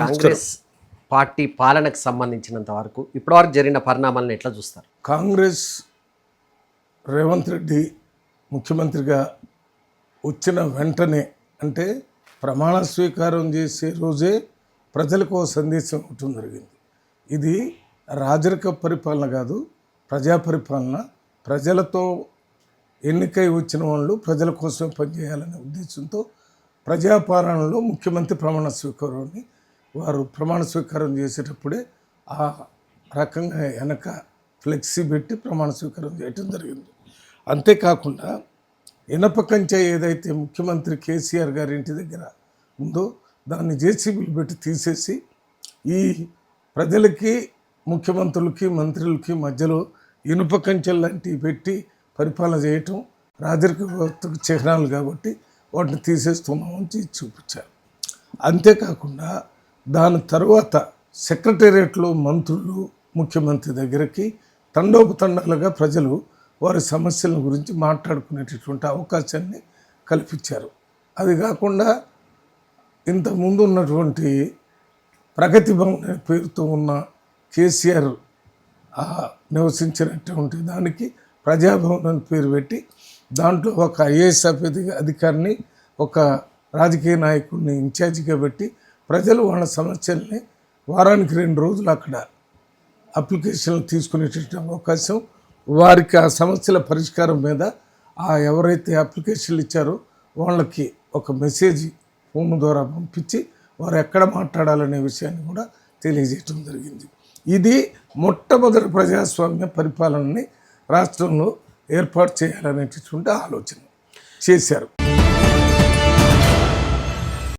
Congress party పాలనకు సంబంధించినంత వరకు ఇప్పటివరకు జరిగిన పరిణామాలను ఎట్లా చూస్తారు? కాంగ్రెస్ రేవంత్ రెడ్డి ముఖ్యమంత్రిగా వచ్చిన వెంటనే అంటే ప్రమాణ స్వీకారం చేసే రోజే ప్రజలకు సందేశం ఇవ్వటం జరిగింది. ఇది రాజరిక పరిపాలన కాదు ప్రజా పరిపాలన. ప్రజలతో ఎన్నికై వచ్చిన వాళ్ళు ప్రజల కోసం పనిచేయాలనే ఉద్దేశంతో ప్రజాపాలనలో ముఖ్యమంత్రి ప్రమాణ స్వీకారాన్ని వారు ప్రమాణ స్వీకారం చేసేటప్పుడే ఆ రకంగా వెనక ఫ్లెక్సీ పెట్టి ప్రమాణ స్వీకారం చేయటం జరిగింది. అంతేకాకుండా ఇనప కంచె ఏదైతే ముఖ్యమంత్రి కేసీఆర్ గారి ఇంటి దగ్గర ఉందో దాన్ని జేసీబీలు పెట్టి తీసేసి ఈ ప్రజలకి ముఖ్యమంత్రులకి మంత్రులకి మధ్యలో ఇనుప కంచెలు లాంటివి పెట్టి పరిపాలన చేయటం రాజరిక వ్యవస్థకు చిహ్నాలు కాబట్టి వాటిని తీసేస్తున్నామని చేసి చూపించారు. అంతేకాకుండా దాని తర్వాత సెక్రటేరియట్లో మంత్రులు ముఖ్యమంత్రి దగ్గరికి తండోపతండాలుగా ప్రజలు వారి సమస్యల గురించి మాట్లాడుకునేటటువంటి అవకాశాన్ని కల్పించారు. అది కాకుండా ఇంతకుముందు ఉన్నటువంటి ప్రగతి భవన్ అనే పేరుతో ఉన్న కేసీఆర్ నివసించినటువంటి దానికి ప్రజాభవన్ అని పేరు పెట్టి దాంట్లో ఒక ఐఏఎస్ అధికారిని ఒక రాజకీయ నాయకుడిని ఇన్ఛార్జిగా పెట్టి ప్రజలు వాళ్ళ సమస్యల్ని వారానికి రెండు రోజులు అక్కడ అప్లికేషన్లు తీసుకునేటటువంటి అవకాశం వారికి ఆ సమస్యల పరిష్కారం మీద ఆ ఎవరైతే అప్లికేషన్లు ఇచ్చారో వాళ్ళకి ఒక మెసేజ్ ఫోన్ ద్వారా పంపించి వారు ఎక్కడ మాట్లాడాలనే విషయాన్ని కూడా తెలియజేయటం జరిగింది. ఇది మొట్టమొదటి ప్రజాస్వామ్య పరిపాలనని రాష్ట్రంలో ఏర్పాటు చేయాలనేటటువంటి ఆలోచన చేశారు.